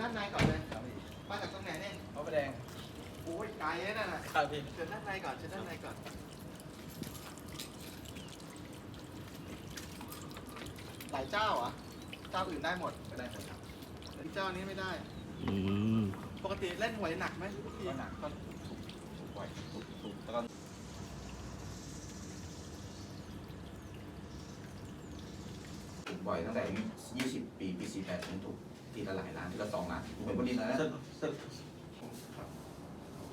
ด้านในก่อนเลย ครับพี่มาจากตรงไหนเนี่ย พระประแดงโอ้ยไกลเลยนั่นน่ะครับพี่เชิญด้านในก่อนเชิญด้านในก่อน หลายเจ้าเหรอะ เจ้าอื่นได้หมดก็ได้ครับ แต่เจ้านี้ไม่ได้ อืมปกติเล่นหวยหนักไหมทุกทีก็หนักก็ถูกถูกปล่อยถูกถูกแล้วก็ถูกบ่อยตั้งแต่อายุ20 ปีปี48ผมถูก ทีละหลายล้านทีละสองล้านถูกเป็นคนดีนะสึกสึกครับ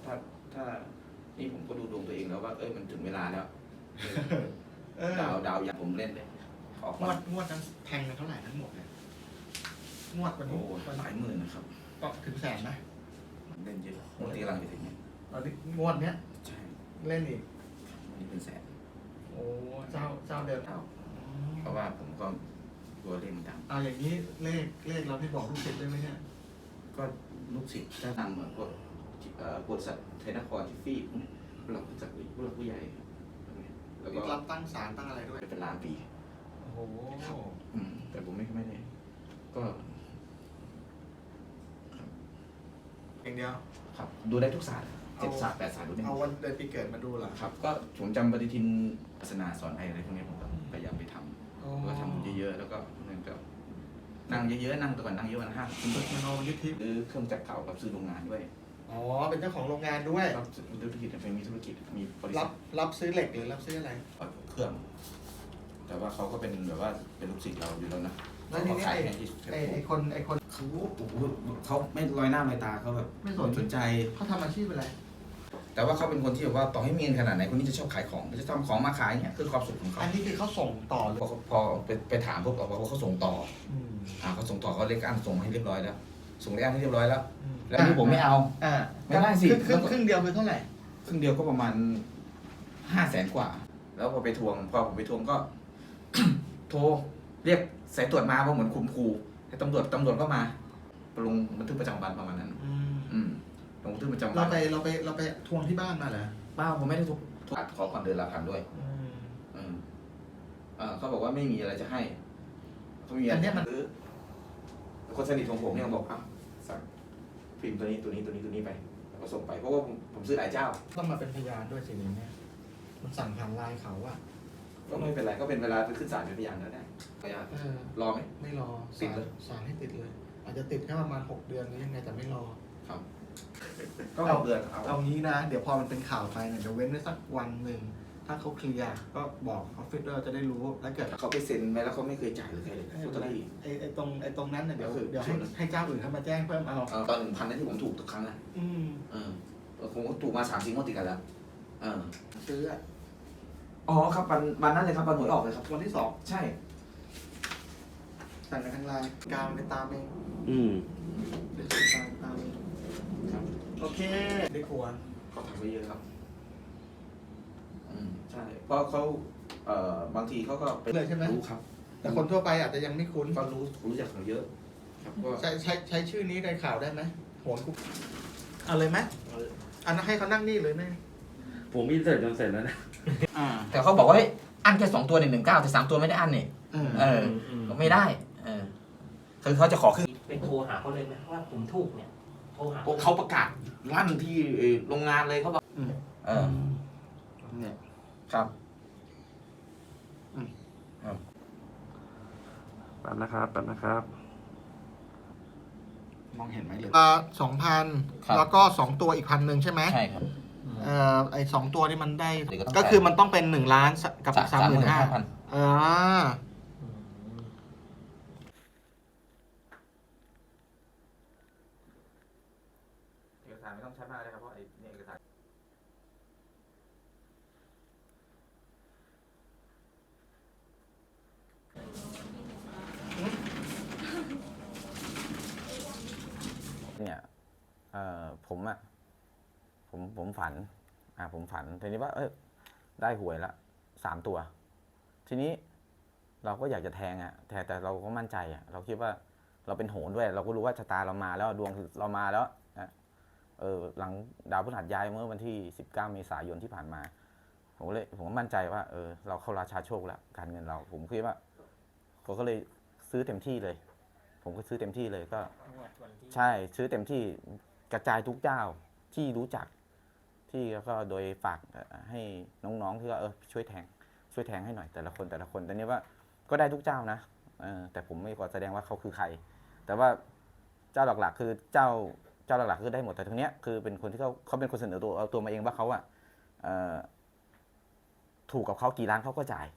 ถ้าถ้านี่ผมก็ดูดวงตัวเองแล้วว่าเอ้ยมันถึงเวลาแล้วเออดาวดาวอย่างผมเล่นเลยออกงมาวดงวดนั้นแทงกันเท่าไหร่ทั้งหมดเนี่ยงวดวันโอ้นี้วันหลายหมื่นนะครับก็ถึงแสนนะเล่นเยอะงวดที่กำลังจะถึงเนี่ยตอนนี้งวดเนี้ยใช่เล่นอีก วันนี้เป็นแสนโอ้เจ้าเจ้าเดิมเท่า เพราะว่าผมก็ กลัวเล่นมันดังเอาอย่างนี้เลขเลขเราที่บอกลูกศิษย์ได้ไหมเนี่ยก็ลูกศิษย์ถ้าทำเหมือนพวกเอ่อบริษัทเทนครทิฟฟี่ผู้หลักผู้จักผู้หลักผู้ใหญ่แล้วก็รับตั้งศาลตั้งอะไรด้วย เป็นล้านปี โอ้โหอืมแต่ผมไม่ไม่ได้ก็อย่างเดียว ครับดูได้ทุกศาสตร์เจ็ดศาสตร์แปดศาสตร์ดูได้หเอามดวันเดือนปีเกิดมาดูเหรอ ครับ ก็ผมจำปฏิทินศาสนาสอนอะไรพวกนี้ผมก็พยายามไปทำ ก็ทำเยอะๆแล้วก็นั่นก็นั่งเยอะๆนั่งแตะก่อนนั่งเยอะวันละห้าสิบฝึกมโนยิทธิหรือเครื่องจักรเก่ากับซื้อโรงงานด้วยอ๋อ เป็นเจ้าของโรงงานด้วยครับมีธุรกิจเป็นมีธุรกิจมีบริรัษับทรับซื้อเหล็กหรือรับซื้ออะไร เครื่อง แต่ว่าเขาก็เป็นแบบว่าเป็นลูกศิษย์เราอยู่แล้วนะแล้วทีนี้ เขาขายไอ้ให้ที่ไอ้ไอ้คนไอ้คนเขาโอ้โหเขาไม่ลอยหน้าลอยตาเขาแบบไม่สนสนใจเขาทำอาชีพอะไร แต่ว่าเขาเป็นคนที่แบบว่าต่อให้มีเงินขนาดไหนคนนี้จะชอบขายของจะทำของมาขายเนี่ยคือความสุขของเขาอันนี้คือเขาส่งต่อหรือพอพอไปไปถามพวกเราว่าเขาส่งต่ออืมอ่าเขาส่งต่อเขาเล็กอันส่งมาให้เรียบร้อยแล้วส่งเล็กอันให้เรียบร้อยแล้ว อืมแล้วนี่ผมไม่เอา อ่าไม่ได้สิครึ่งครึ่งครึ่งเดียวคือเท่าไหร่ ครึ่งเดียวก็ประมาณห้าแสนกว่า แล้วพอไปทวง พอผมไปทวงก็ โทรเรียกสายตรวจมาเพราะเหมือนคุมครูให้ตำรวจตำรวจก็มาลงบันทึกประจำวันประมาณนั้นอืมอืม ลงบันทึกประจำวัเรานไปเราไปเราไปทวงที่บ้านมาเหรอเปล่าผมไม่ได้ทุกทุกขอผ่อนเดือนละพันด้วย อืม อืมเออเขาบอกว่าไม่มีอะไรจะให้เขามีอันเนี้ยมันซื้อคนสนิทของผมเนี่ยบอกอะสั่งพิมพ์ตัวนี้ตัวนี้ตัวนี้ตัวนี้ไปแล้วก็ส่งไปเพราะว่าผมผมซื้อหลายเจ้า ต้องมาเป็นพยานด้วยสิอย่างเนี้ยมันสั่งผ่านไลน์เขาอะก็ไม่เป็นไรก็เป็นเวลาไปขึ้นศาลเป็นพยานแล้วได้พยานเออ รอไหม ไม่รอติดเลย สารให้ติดเลย อาจจะติดแค่ประมาณหกเดือนหรือยังไงแต่ไม่รอ ครับ ก็ก็เอาเดือนเอาเอางี้นะ เดี๋ยวพอมันเป็นข่าวไปเนี่ยเดี๋ยวเว้นไว้สักวันหนึ่ง ถ้าเขาเคลียร์ก็บอกออฟฟิศด้วยเราจะได้รู้ถ้าเกิดเขาไปเซ็นไปแล้วเขาไม่เคยจ่ายหรือใครเลยลอตเตอรี่ ไอ้ไอ้ตรงไอ้ตรงนั้นเนี่ยเดี๋ยวก็คือเดี๋ยวให้ส่วนหนึ่งให้เจ้าอื่นเข้ามาแจ้งเพิ่มเอา เอ่อตอนหนึ่งพันนั้นที่ผมถูกทุกครั้งอะอืมเออผมก็ถูกมาสามสี่งวดติดกันแล้วเออซื้ออะอ๋อครับวันวันนั้นเลยครับวันหวยออกเลยครับ วันที่สองใช่ สั่งกันทางไลน์กาวไปตามเองอืม เดี๋ยวตามตามเอง ครับ โอเคได้ควรเขาทำไว้เยอะครับอืมใช่เพราะเขาเอ่อบางทีเขาก็เป็นเลยใช่ไหม รู้ครับแต่คนทั่วไปอาจจะยังไม่คุ้น ก็รู้รู้จักเขาเยอะ ครับก็ใช้ใช้ใช้ชื่อนี้ในข่าวได้ไหมโหนกุ๊กเอาเลยไหมอันนั้นให้เขานั่งนี่เลยไหมผมอินเสิร์ตจนเสร็จแล้วนะอ่าแต่เขาบอกว่าเฮ้ยอันแค่สองตัวหนึ่งหนึ่งเก้าแต่สามตัวไม่ได้อันนี่เออเออก็ไม่ได้ เออคือเขาจะขอขึ้นไปโทรหาเขาเลยไหมว่าผมถูกเนี่ย โทรหาเขาประกาศลั่นที่เอ่อโรงงานเลยเขาบอกอืมเออเนี่ยครับแป๊บนะครับแป๊บนะครับมองเห็นไหมเลยสองพันครับแล้วก็สองตัวอีกพันหนึ่งใช่ไหมใช่ครับเอ่อไอสองตัวนี่มันได้เดี๋ยวก็ต้องก็คือมันต้องเป็นหนึ่งล้านกับสามหมื่นห้าพันอ่า เอกสารไม่ต้องใช้มากเลยครับเพราะไอ้เนี่ยเอกสารเนี่ยเอ่อผมอะผมผมฝัน อ่า ผมฝันทีนี้ว่า เอ้ยได้หวยละสามตัว ทีนี้เราก็อยากจะแทงอะแต่แต่เราก็มั่นใจอะเราคิดว่าเราเป็นโหนด้วย เราก็รู้ว่าชะตาเรามาแล้วดวงเรามาแล้วนะเออ หลังดาวพฤหัสย้ายเมื่อวันที่19เมษายนที่ผ่านมาผมก็เลยผมก็มั่นใจว่าเออเราเข้าราชาโชคแล้วการเงินเรา ผมคิดว่าผมก็เลยซื้อเต็มที่เลย ผมก็ซื้อเต็มที่เลยก็โอ้งวดวันที่ใช่ซื้อเต็มที่ กระจายทุกเจ้าที่รู้จักที่แล้วก็โดยฝากเอ่อให้น้องๆที่ว่าเออช่วยแทงช่วยแทงให้หน่อยแต่ละคนแต่ละคนแต่เนี้ยว่าก็ได้ทุกเจ้านะเออแต่ผมไม่ขอแสดงว่าเขาคือใคร แต่ว่าเจ้าหลักๆ คือเจ้าเจ้าหลักๆคือได้หมดแต่ตรงเนี้ยคือเป็นคนที่เขาเขาเป็นคนเสนอตัวเอาตัวมาเองว่าเขาอะเอ่อถูกกับเขากี่ล้านเขาก็จ่าย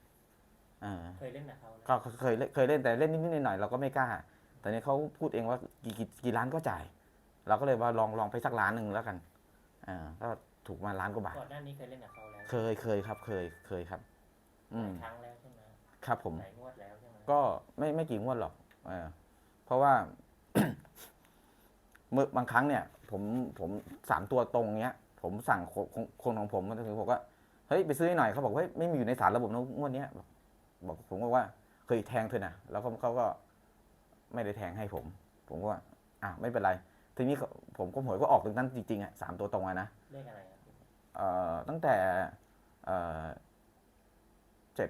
เออเคยเล่นกับเขานะก็เคยเล่นเคยเล่นแต่เล่นนิดๆหน่อยๆเราก็ไม่กล้า แต่เนี้เขาพูดเองว่ากี่กี่กี่ล้านก็จ่าย เราก็เลยว่าลองลองไปสักล้านหนึ่งแล้วกันอ่าก็ถูกมาล้านกว่าบาท ก่อนหน้านี้เคยเล่นกับเขาแล้วเคยเคยครับ เคยเคยครับอืหมลายครั้งแล้วใช่ไหมครับผม หลายงวดแล้วใช่ไหมก็ไม่ไม่กี่งวดหรอกเออเพราะว่า เมื่อบางครั้งเนี่ย ผมผมสามตัวตรงเนี้ย ผมสั่งคนคนคนของผมมาถึงผมก็เฮ้ยไปซื้อให้หน่อยเขาบอกเฮ้ยไม่มีอยู่ในสารระบบนะงวดเนี้ยบอกบอกผมก็ว่าเคยแทงเธอนะแล้วเขาเขาก็ไม่ได้แทงให้ผม ผมก็ว่าอะไม่เป็นไร ทีนี้ก็ผมก็หวยก็ออกตรงนั้นจริงๆอะสามตัวตรงอะนะเลขอะไรครับเอ่อตั้งแต่เอ่อเจ็ด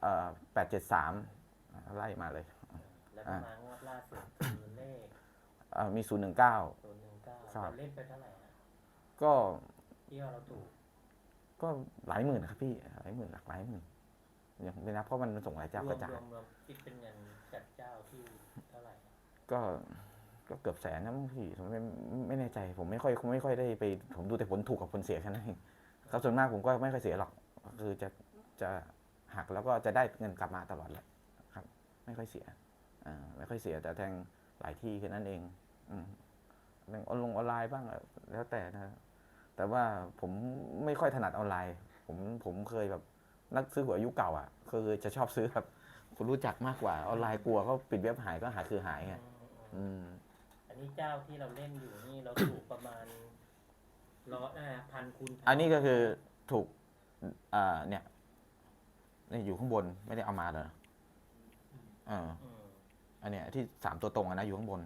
เอ่อแปดเจ็ดสามไล่มาเลยแล้วก็มางวดล่าสุดคือเลขเอ่อมีศูนย์หนึ่งเก้า ศูนย์หนึ่งเก้าครับ เราเล่นไปเท่าไหร่ฮะก็ที่ว่าเราถูกก็หลายหมื่นนะครับพี่หลายหมื่นหลักหลายหมื่นอย่างไม่นับเพราะมันส่งหลายเจ้ารวกมระจายรวมรวมคิดเป็นเงินจัดเจ้าที่เท่าไหร่ฮะก็ ก็เกือบแสนนะมั้งพี่ผมไม่ไม่แน่ใจ ผมไม่ค่อยไม่ค่อยได้ไป ผมดูแต่ผลถูกกับผลเสียแค่นั้นเองครับส่วนมากผมก็ไม่ค่อยเสียหรอกคือจะจะหักแล้วก็จะได้เงินกลับมาตลอดแหละครับ ไม่ค่อยเสียอ่าไม่ค่อยเสียแต่แทงหลายที่แค่นั้นเองอืมแทงออนลงออนไลน์บ้างแล้วแต่นะแต่ว่าผมไม่ค่อยถนัดออนไลน์ ผมผมเคยแบบนักซื้อหวยยุคเก่าอะคือจะชอบซื้อแบบคนรู้จักมากกว่าออนไลน์กลัวเขาปิดเว็บหายก็หาคือหายไงอืม อืมอืมอันนี้เจ้าที่เราเล่นอยู่นี่เราถูกประมาณร้อยอ่าพันคูณพัอันนี้ก็คือถูกอ่าเนี่ยนี่อยู่ข้างบนไม่ได้เอามาเลยเอออืมอันเนี้ยที่สามตัวตรงอะนะอยู่ข้างบน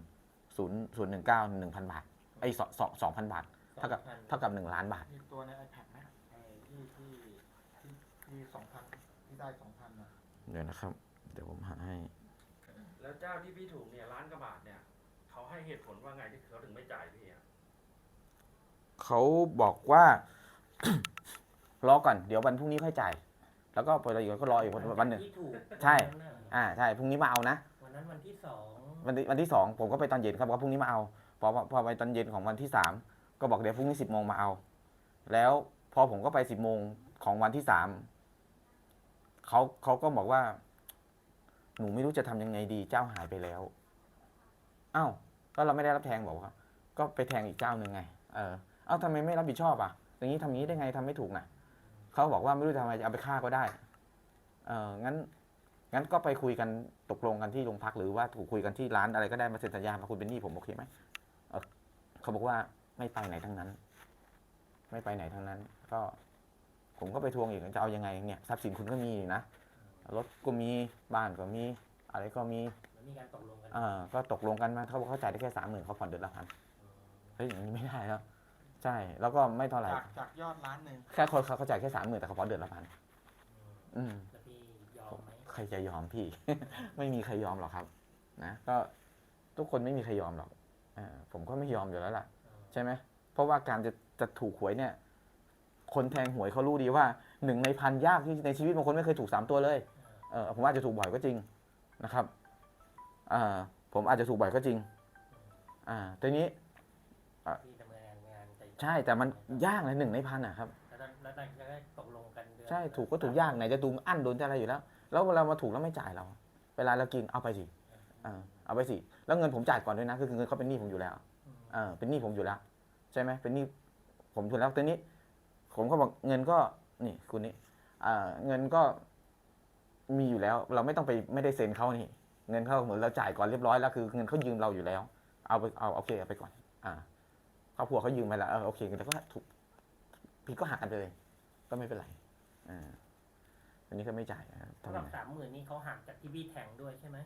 ศูนย์ศูนย์หนึ่งเก้าหนึ่งพันบาทไอ้สองสองสองพันบาท เท่ากับ2,000เท่ากับหนึ่งล้านบาท มีตัวใน iPad ไหมไอ้ที่ที่ที่ที่สองพันที่ได้สองพันอะเดี๋ยวนะครับ เดี๋ยวผมหาให้ แล้วเจ้าที่พี่ถูกเนี่ยล้านกว่าบาทเนี่ย เขาให้เหตุผลว่าไงที่เขาถึงไม่จ่ายพี่อะเขาบอกว่า รอก่อนเดี๋ยววันพรุ่งนี้ค่อยจ่าย แล้วก็พอเราอยู่ก็รออีกวันวันหนึ่ง ที่ถูกใช่วันนั้นน่ะอ่าใช่พรุ่งนี้มาเอานะวันนั้นวันที่สองวันที่วันที่สองผมก็ไปตอนเย็นครับบอกว่าพรุ่งนี้มาเอาพอพอพอไปตอนเย็นของวันที่สามก็บอกเดี๋ยวพรุ่งนี้สิบโมงมาเอา แล้วพอผมก็ไปสิบโมงของวันที่สามเขาเขาก็บอกว่า หนูไม่รู้จะทำยังไงดี เจ้าหายไปแล้ว อ้าว ก็เราไม่ได้รับแทงบอกว่าก็ไปแทงอีกเจ้าหนึ่งไง เออ เอ้าทำไมไม่รับผิดชอบอะ อย่างนี้ทำอย่างนี้ได้ไงทำไม่ถูกนะเขาบอกว่าไม่รู้จะทำอะไรเอาไปฆ่าก็ได้ เอองั้น งั้นก็ไปคุยกันตกลงกันที่โรงพักหรือว่าถูกคุยกันที่ร้านอะไรก็ได้มาเซ็นสัญญามาคุณเป็นหนี้ผมโอเคไหมเเขาบอกว่าไม่ไปไหนทั้งนั้น ไม่ไปไหนทั้งนั้น ก็ ผมก็ไปทวงอีกจะเอายังไงเนี่ยทรัพย์สินคุณก็มีนะรถก็มีบ้านก็มี อะไรก็มี มีการตกลงกันเออก็ตกลงกันมาเขาบอกเขาจ่ายได้แค่สามหมื่นเขาผ่อนเดือนละพันเฮ้ยอย่างนี้ไม่ได้แล้วใช่แล้วก็ไม่เท่าไหร่จากจากยอดล้านหนึ่งแค่คนเขาเขาจ่ายแค่สามหมื่นแต่เขาผ่อนเดือนละพันอืมแล้วพี่ยอมไหมใครจะยอมพี่ ไม่มีใครยอมหรอกครับ นะก็ทุกคนไม่มีใครยอมหรอกเออผมก็ไม่ยอมอยู่แล้วล่ะ ใช่ไหมเพราะว่าการจะจะถูกหวยเนี่ยคนแทงหวยเขารู้ดีว่าหนึ่งในพันยากที่ในชีวิตบางคนไม่เคยถูกสามตัวเลย เออผมอาจจะถูกบ่อยก็จริงนะครับ อ่าผมอาจจะถูกบ่อยก็จริง อ่าทีนี้พี่ดำเนินงานไปใช่แต่มันยากเลยหนึ่งในพันอะครับ แล้วแล้วแล้วแล้วได้ตกลงกันเดือนใช่ถูกก็ถูกยากไหนจะดูอั้นโดนจะอะไรอยู่แล้ว แล้วเวลามาถูกแล้วไม่จ่ายเรา เวลาเรากินเอาไปสิเออเอาไปสิแล้วเงินผมจ่ายก่อนด้วยนะคือเงินเขาเป็นหนี้ผมอยู่แล้ว อืมเออเป็นหนี้ผมอยู่แล้ว ใช่ไหมเป็นหนี้ผมอยู่แล้วทีนี้ ผมก็บอกเงินก็นี่คุณนี่เอ่อเงินก็มีอยู่แล้ว เราไม่ต้องไปไม่ได้เซ็นเขานี่ เงินเขาเหมือนเราจ่ายก่อนเรียบร้อยแล้วคือเงินเขายืมเราอยู่แล้ว เอาไปเอาโอเคเอาไปก่อน อ่าครอบครัวเขายืมไปแล้วเออโอเคแต่ก็ถูกพี่ก็หักกันไปเลย ก็ไม่เป็นไรอ่าอันนี้ก็ไม่จ่ายนะครับทำสำหไมรับสามหมื่นนี่เขาหักจากที่พี่แทงด้วยใช่ไหม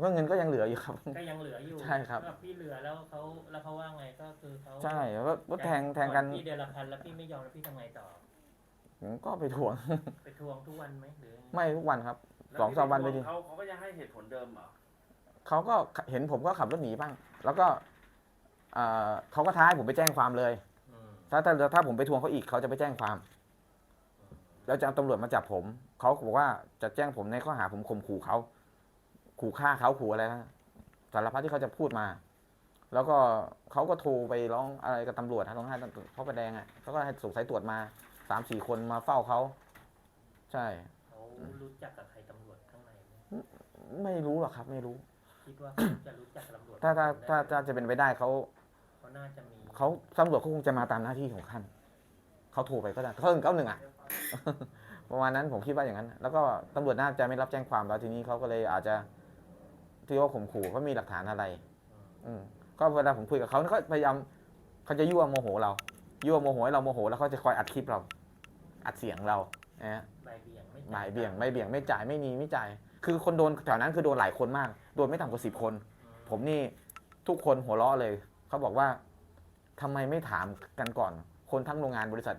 ว่าเงินก็ยังเหลืออยู่ครับ ก็ยังเหลืออยู่ใช่ครับสำหรับพี่เหลือแล้วเขาแล้วเขาว่าไงก็คือเขาใช่แล้วก็แทงแทงกันพี่เดือนละพันแล้วพี่ไม่ยอมแล้วพี่ทำไงต่อผมก็ไปทวง ไปทวงทุกวันไหมหรือยังไงไม่ทุกวันครับแล้ว สองสามวันไปดิเขาเขาก็ยังให้เหตุผลเดิมเหรอเขาก็เห็นผมก็ขับรถหนีบ้าง แล้วก็เอ่อเขาก็ท้าให้ผมไปแจ้งความเลยอืมถ้าถ้าถ้าผมไปทวงเขาอีกเขาจะไปแจ้งความ แล้วจะเอาตำรวจมาจับผม เขาบอกว่าจะแจ้งผมในข้อหาผมข่มขู่เขา ขู่ฆ่าเขาขู่อะไรนะสารพัดที่เขาจะพูดมา แล้วก็เขาก็โทรไปร้องอะไรกับตำรวจฮะร้องไห้เขาประแดงอะเขาก็ให้ส่งสายตรวจมาสามสี่คนมาเฝ้าเขา ใช่เขารู้จักกับใคร ไหมไม่รู้หรอกครับ ไม่รู้ คิดว่าเขาจะรู้จักกับตำรวจถ้าถ้าได้ถ้าไหมถ้าจะเป็นไปได้เขาเขาน่าจะมีเขาตำรวจเขาคงจะมาตามหน้าที่ของท่านเขาโทรไปก็ได้เขาหนึ่งเก้าหนึ่งอะ ประมาณนั้นผมคิดว่าอย่างนั้น แล้วก็ตำรวจน่าจะไม่รับแจ้งความแล้วทีนี้เขาก็เลยอาจจะที่ว่าข่มขู่เขามีหลักฐานอะไร อืมก็เวลาผมคุยกับเขาเขาพยายามเขาจะยั่วโมโหเรา ยั่วโมโหให้เราโมโห แล้วเขาจะคอยอัดคลิปเรา อัดเสียงเรานะฮะบ่ายเบี่ยงไม่บ่ายเบี่ยงไม่เบี่ยงไม่จ่ายไม่มีไม่จ่าย คือคนโดนแถวนั้นคือโดนหลายคนมาก โดนไม่ต่ำกว่าสิบคน ผมนี่ทุกคนหัวเราะเลย เขาบอกว่าทำไมไม่ถามกันก่อน คนทั้งโรงงานบริษัท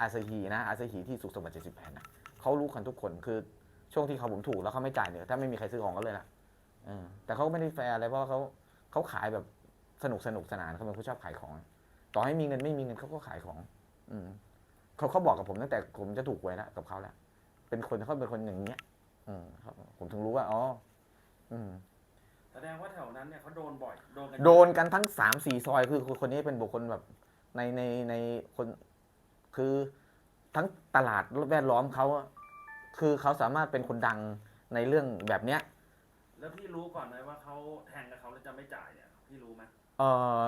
อาซาฮีนะ อาซาฮีที่สุขสมบัติ78นะเขารู้กันทุกคน คือช่วงที่เขาผมถูกแล้วเขาไม่จ่ายเนี่ยถ้าไม่มีใครซื้อของก็เลยล่ะแต่เขาไม่ได้แฟร์อะไรเพราะเขาเขาขายแบบสนุกสนุกสนานเขาเป็นผู้ชอบขายของ ต่อให้มีเงินไม่มีเงินเขาก็ขายของ อืมเขาเขาบอกกับผมตั้งแต่ผมจะถูกหวยแล้วกับเขาแล้ว เป็นคนเขาเป็นคนอย่างเงี้ย อืมครับผมถึงรู้ว่าอ๋ออืม แสดงว่าแถวนั้นเนี่ยเขาโดนบ่อย โดนกันโดนกันทั้งสามสี่ซอยคือคนนี้เป็นบุคคลแบบในในในคนคือทั้งตลาดแวดล้อมเขาอะคือเขาสามารถเป็นคนดังในเรื่องแบบเนี้ย แล้วพี่รู้ก่อนไหมว่าเขาแทงกับเขาแล้วจะไม่จ่ายเนี่ย พี่รู้ไหมเออ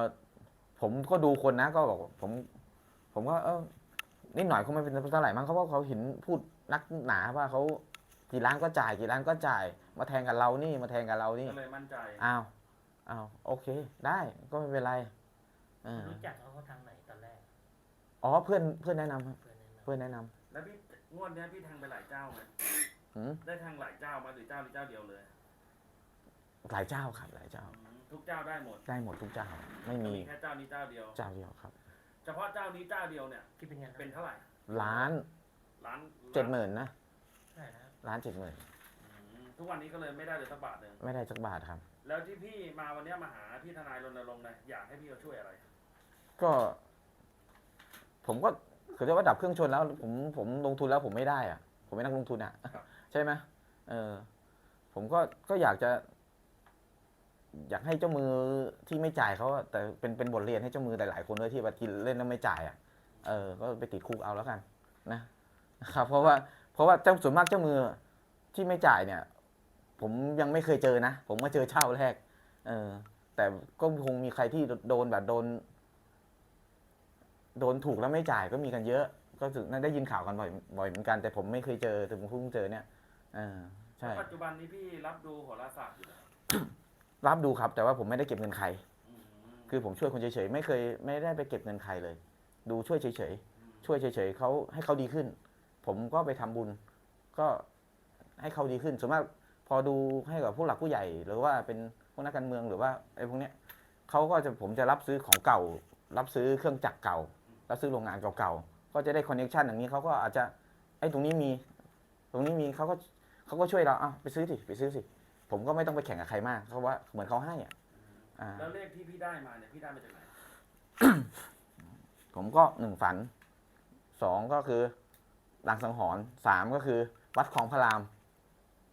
ผมก็ดูคนนะก็บอกว่าผม ผมก็เออนิดหน่อยเขาไม่เป็นเท่าไหร่มั้งเขาว่าเขาเห็นพูดนักหนาว่าเขา กี่ล้านก็จ่ายกี่ล้านก็จ่าย มาแทงกับเรานี่มาแทงกับเรานี่ก็เลยมั่นใจอ้าวอ้าวโอเค ได้ก็ไม่เป็นไรเออรู้จักเขาเขาทางไหนตอนแรกอ๋อเพื่อนเพื่อนแนะนำครับเพื่อนแนะนำเพื่อนแนะนำแล้วพี่งวดเนี้ยพี่แทงไปหลายเจ้าไหมหืมได้แทงหลายเจ้ามาหรือเจ้าหรือเจ้าเดียวเลยหลายเจ้าครับหลายเจ้า อืมทุกเจ้าได้หมดได้หมดทุกเจ้า ไม่มีมีแค่เจ้านี้เจ้าเดียว เจ้าเดียวครับ เฉพาะเจ้านี้เจ้าเดียวเนี่ย ที่เป็นยังไงเป็นเท่าไหร่ล้านล้านเจ็ดหมื่นนะใช่นะ ล้านเจ็ดหมื่นอืมทุกวันนี้ก็เลยไม่ได้เลยสักบาทหนึ่งไม่ได้สักบาทครับ แล้วที่พี่มาวันเนี้ยมาหาพี่ทนายรณรงค์เนี่ยอยากให้พี่เขาช่วยอะไร ก็ ผมก็คือจะว่าดับเครื่องชนแล้ว ผมผมลงทุนแล้วผมไม่ได้อะผมเป็นนักลงทุนอะ ครับ ใช่ไหมเออ ผมก็ก็อยากจะ อยากให้เจ้ามือที่ไม่จ่ายเขาอะแต่เป็นเป็นบทเรียนให้เจ้ามือหลายๆคนด้วยที่แบบกินเล่นแล้วไม่จ่ายอะเออ ก็ไปติดคุกเอาแล้วกัน นะนะครับ เพราะว่า เพราะว่าเจ้าส่วนมากเจ้ามือที่ไม่จ่ายเนี่ย ผมยังไม่เคยเจอนะ ผมมาเจอเช่าแรก เออ แต่ก็คงมีใครที่โดนแบบโดน โดนถูกแล้วไม่จ่ายก็มีกันเยอะ ก็ถึงได้ยินข่าวกันบ่อยบ่อยเหมือนกันแต่ผมไม่เคยเจอแต่ผมเพิ่งเจอเนี่ยเออใช่แล้วปัจจุบันนี้พี่รับดูโหราศาสตร์อยู่เหรอรับดูครับ แต่ว่าผมไม่ได้เก็บเงินใคร อืมคือผมช่วยคนเฉยๆไม่เคยไม่ได้ไปเก็บเงินใครเลย ดูช่วยเฉยๆ ช่วยเฉยๆเขาให้เขาดีขึ้น ผมก็ไปทำบุญ ก็ให้เขาดีขึ้นส่วนมากพอดูให้กับผู้หลักผู้ใหญ่ หรือว่าเป็นพวกนักการเมืองหรือว่าไอ้พวกเนี้ยเขาก็จะผมจะรับซื้อของเก่า รับซื้อเครื่องจักรเก่า รับซื้อโรงงานเก่าๆก็จะได้คอนเนคชันอย่างนี้เขาก็อาจจะไอ้ตรงนี้มี ตรงนี้มีเขาก็เขาก็ช่วยเราอะไปซื้อสิไปซื้อสิผมก็ไม่ต้องไปแข่งกับใครมากเพราะว่าเหมือนเขาให้อะอ่าแล้วเลขที่พี่ได้มาเนี่ยพี่ได้มาจากไหนผมก็หนึ่งฝันสองก็คือ ดังสังหรณ์สามก็คือ วัดคลองพระราม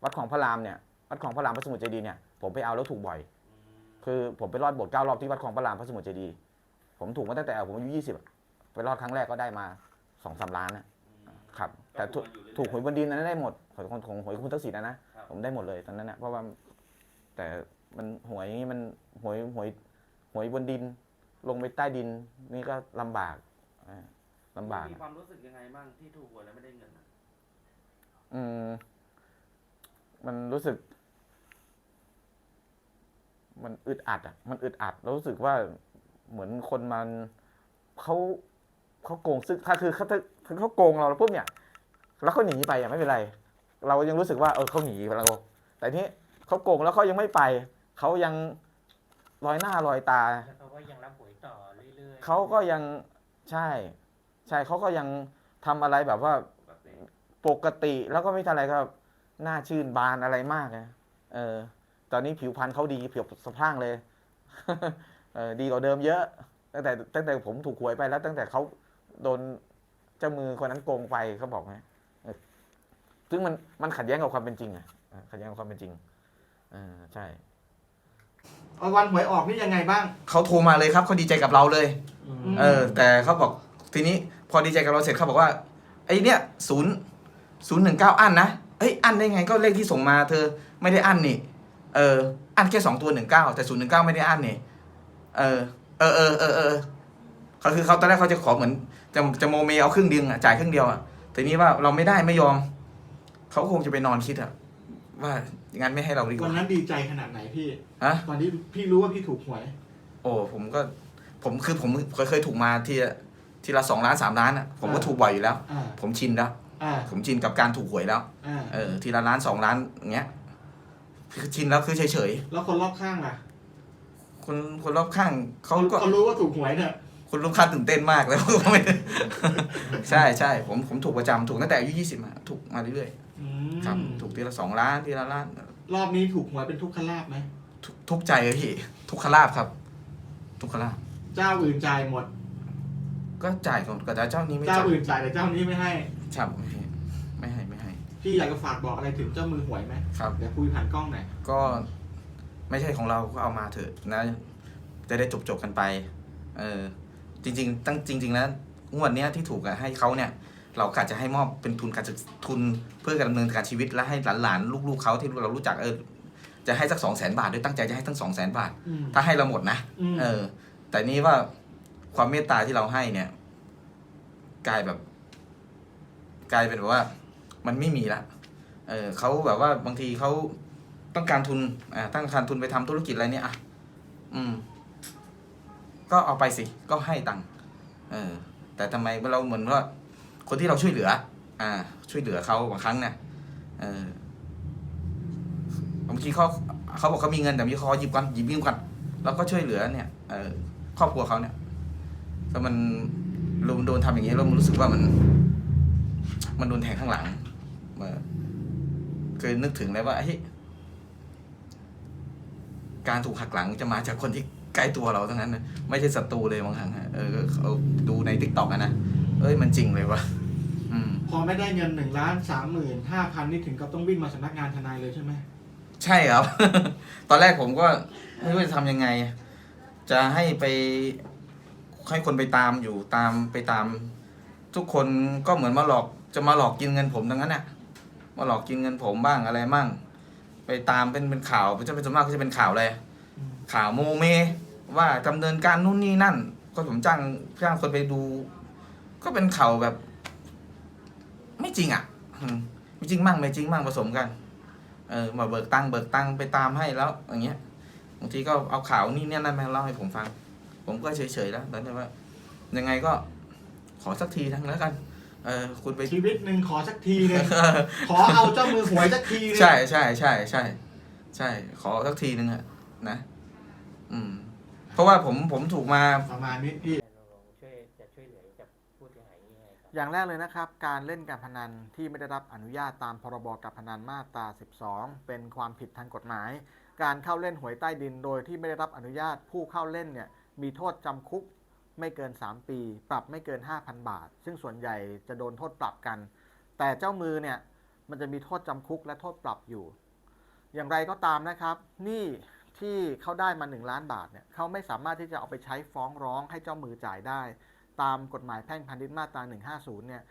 วัดคลองพระรามเนี่ยวัดคลองพระรามพระสมุทรเจดีย์เนี่ยผมไปเอาแล้วถูกบ่อย คือผมไปรอดโบทเก้ารอบที่วัดคลองพระรามพระสมุทรเจดีย์ผมถูกมาตั้งแต่ผมอายุยี่สิบไปรอดครั้งแรกก็ได้มาสองสามล้านนะครับ แต่ถูกถูกหวยบนดินนั้นได้หมดหวยของของหวยคุณทักษิณนะนะครับผมได้หมดเลยตอนนั้นนะเพราะว่าแต่มันหวยอย่างนี้มันหวยหวยหวยบนดิน ลงไปใต้ดินนี่ก็ลำบากอ่า ลำบากมีความรู้สึกยังไงบ้างที่ถูกหวยแล้วไม่ได้เงินอะอืม มันรู้สึก มันอึดอัดอะ มันอึดอัดแล้วรู้สึกว่าเหมือนคนมันเขาเขาโกงซึ่งถ้าคือเขาถ้าถ้าเขาโกงเราแล้วปุ๊บเนี่ย แล้วเขาหนีไปอะไม่เป็นไร เรายังรู้สึกว่าเออเขาหนีเราแต่ทีนี้เขาโกงแล้วเขายังไม่ไปเขายังลอยหน้าลอยตาแล้วเขาก็ยังรับหวยต่อเรื่อยๆ เขาก็ยังใช่ ใช่เขาก็ยังทำอะไรแบบว่าแบบนี้ปกติแล้วก็ไม่ทันอะไรก็หน้าชื่นบานอะไรมากนะเออ ตอนนี้ผิวพรรณเขาดีผิวสะพรั่งเลย เออดีกว่าเดิมเยอะตั้งแต่ตั้งแต่ผมถูกหวยไปแล้ว ตั้งแต่เขาโดนเจ้ามือคนนั้นโกงไปเขาบอกไงเออซึ่งมันมันขัดแย้งกับความเป็นจริงอะเออขัดแย้งกับความเป็นจริงเออใช่ เอาวันหวยออกนี่ยังไงบ้าง เขาโทรมาเลยครับเขาดีใจกับเราเลยอืมมเออ แต่เขาบอกทีนี้ พอดีใจกับเราเสร็จเขาบอกว่าไอ้เนี่ยศูนย์ศูนย์หนึ่งเก้าอันนะเอ้ยอันได้ไงก็เลขที่ส่งมาเธอไม่ได้อันนี่เอออันแค่สองตัวหนึ่งเก้าแต่ศูนย์หนึ่งเก้าไม่ได้อันนี่เออเออเออเออเออเขาคือเขาตอนแรกเขาจะขอเหมือนจะจะโมเมเอาครึ่งเดียวอะจ่ายครึ่งเดียวอะทีนี้ว่าเราไม่ได้ไม่ยอม เขาคงจะไปนอนคิดอะว่าอย่างนั้นไม่ให้เราดีกวันว่านั้นดีใจขนาดไหนพี่ฮะ ตอนที่พี่รู้ว่าพี่ถูกหวย โอ้ผมก็ผมคือผมเคยเคยถูกมาทีละ ทีละสองล้านสามล้านอะผมก็อ่าถูกบ่อยอยู่แล้ว อ่าผมชินแล้ว อ่าผมชินกับการถูกหวยแล้ว อ่าเออ ทีละล้านสองล้านอย่างเงี้ยคือชินแล้วคือเฉยเฉยแล้วคนรอบข้างล่ะๆคนคนรอบข้างเขาก็เขารู้ว่าถูกหวยเนี่ยคนรอบข้างตื่นเต้นมากแล้วไม่ใช่ใช่ผมผมถูกประจำถูกตั้งแต่อายุยี่สิบมาถูกมาเรื่อยอืมๆครับ ถูกทีละสองล้านทีละล้าน รอบนี้ถูกหวยเป็นทุกขลาบไหมทุกทุกใจเลยพี่ทุกขลาบครับ ทุกขลาบเจ้าอื่นจ่ายหมด ก็จ่ายก่อนแต่เจ้านี้ไม่เจ้าจ่ายอื่นจ่ายแต่เจ้านี้ไม่ให้ ครับไม่ให้ไม่ให้ไม่ให้ พี่อยากจะฝากบอกอะไรถึงเจ้ามือหวยไหมครับ เดี๋ยวคุยผ่านกล้องหน่อยก็ไม่ใช่ของเราก็เอามาเถอะนะ จะได้จบจบๆกันไป เออ จริง ๆ ตั้งจริงๆแล้วงวดเนี้ยที่ถูกอะให้เขาเนี่ย เรากะจะให้มอบเป็นทุนการศึกทุนเพื่อการดำเนินการชีวิตและให้หลานๆลูกๆเขาที่เรารู้จักเออจะให้สักสองแสนบาทด้วยตั้งใจจะให้ทั้งสองแสนบาท อืมถ้าให้เราหมดนะอืมเออ แต่นี่ว่า ความเมตตาที่เราให้เนี่ย กลายแบบ กลายเป็นแบบว่า มันไม่มีละเออเขาแบบว่าบางทีเขาต้องการทุนอ่าต้องการทุนไปทำธุรกิจอะไรเนี่ยอะอืม ก็เอาไปสิ ก็ให้ตังค์เออ แต่ทำไมเราเหมือนว่า คนที่เราช่วยเหลือ อ่า ช่วยเหลือเขาบางครั้งเนี่ยเออบางทีเขาเขาบอกเขามีเงินแต่มีเขาหยิบกันหยิบยืมกันเราก็ช่วยเหลือเนี่ยเออครอบครัวเขาเนี่ย ถ้ามันเราโดนทำอย่างนี้เรารู้สึกว่ามัน มันโดนแทงข้างหลังเออเคยนึกถึงเลยว่าเฮ้ยการถูกหักหลังจะมาจากคนที่ใกล้ตัวเราทั้งนั้นนะไม่ใช่ศัตรูเลยบางครั้งอะเออเขาดูในทิกตอกอะนะเอ้ยมันจริงเลยวะอืมพอไม่ได้เงินหนึ่งล้านสามหมื่นห้าพันนี่ถึงกับต้องวิ่งมาสำนักงานทนายเลยใช่ไหมใช่ครับ ตอนแรกผมก็ไม่รู้จะทำยังไง จะให้ไป ให้คนไปตามอยู่ตามไปตาม ทุกคนก็เหมือนมาหลอกจะมาหลอกกินเงินผมทั้งนั้นน่ะมาหลอกกินเงินผมบ้างอะไรมั่ง ไปตามเป็นเป็นข่าวจะเป็นส่วนมากก็จะเป็นข่าวอะไรข่าวโมเม ว่าดำเนินการนู่นนี่นั่น ก็ผมจ้างจ้างคนไปดู ก็เป็นข่าวแบบ ไม่จริงอะไม่จริงมั่งไม่จริงมั่งผสมกัน เออมาเบิกตังค์เบิกตังค์ไปตามให้แล้วอย่างเงี้ยบางทีก็เอาข่าวนี่เนี่ยนั่นมาเล่าให้ผมฟัง ผมก็เฉยๆแล้วตอนนี้ว่า ยังไงก็ขอสักทีทั้งแล้วกัน เออคุณไป ชีวิตหนึ่งขอสักทีหนึง ขอเอาเจ้ามือหวยสักทีหนึงใช่ใช่ใช่ใช่ใช่ ขอสักทีนึงอะนะ อืม เพราะว่าผมผมถูกมา ประมาณนี้พี่ ช่วยจะช่วยเหลือกับผู้เสียหายยังไงครับ อย่างแรกเลยนะครับ การเล่นการพนันที่ไม่ได้รับอนุญาตตามพรบการพนันมาตรา 12 เป็นความผิดทางกฎหมาย การเข้าเล่นหวยใต้ดินโดยที่ไม่ได้รับอนุญาตผู้เข้าเล่นเนี่ย มีโทษจำคุกไม่เกิน 3 ปี ปรับไม่เกิน 5,000 บาท ซึ่งส่วนใหญ่จะโดนโทษปรับกัน แต่เจ้ามือเนี่ยมันจะมีโทษจำคุกและโทษปรับอยู่ อย่างไรก็ตามนะครับ นี่ที่เขาได้มา 1 ล้านบาทเนี่ยเขาไม่สามารถที่จะเอาไปใช้ฟ้องร้องให้เจ้ามือจ่ายได้ ตามกฎหมายแพ่งพาณิชย์มาตรา 150 เนี่ย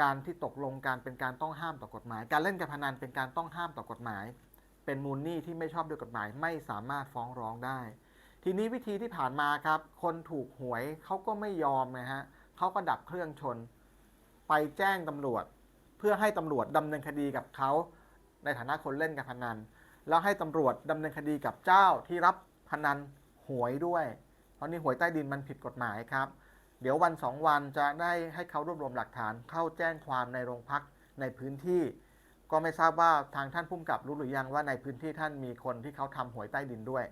การที่ตกลงการเป็นการต้องห้ามต่อกฎหมาย การเล่นการพนันเป็นการต้องห้ามต่อกฎหมาย เป็นมูลหนี้ที่ไม่ชอบด้วยกฎหมายไม่สามารถฟ้องร้องได้ ทีนี้วิธีที่ผ่านมาครับ คนถูกหวยเขาก็ไม่ยอมนะฮะเขาก็ดับเครื่องชน ไปแจ้งตำรวจ เพื่อให้ตำรวจดำเนินคดีกับเขาในฐานะคนเล่นการพนัน แล้วให้ตำรวจดำเนินคดีกับเจ้าที่รับพนันหวยด้วย เพราะนี่หวยใต้ดินมันผิดกฎหมายครับ เดี๋ยววันสองวันจะได้ให้เขารวบรวมหลักฐานเข้าแจ้งความในโรงพักในพื้นที่ ก็ไม่ทราบว่าทางท่านผู้กำกับรู้หรือยังว่าในพื้นที่ท่านมีคนที่เขาทำหวยใต้ดินด้วย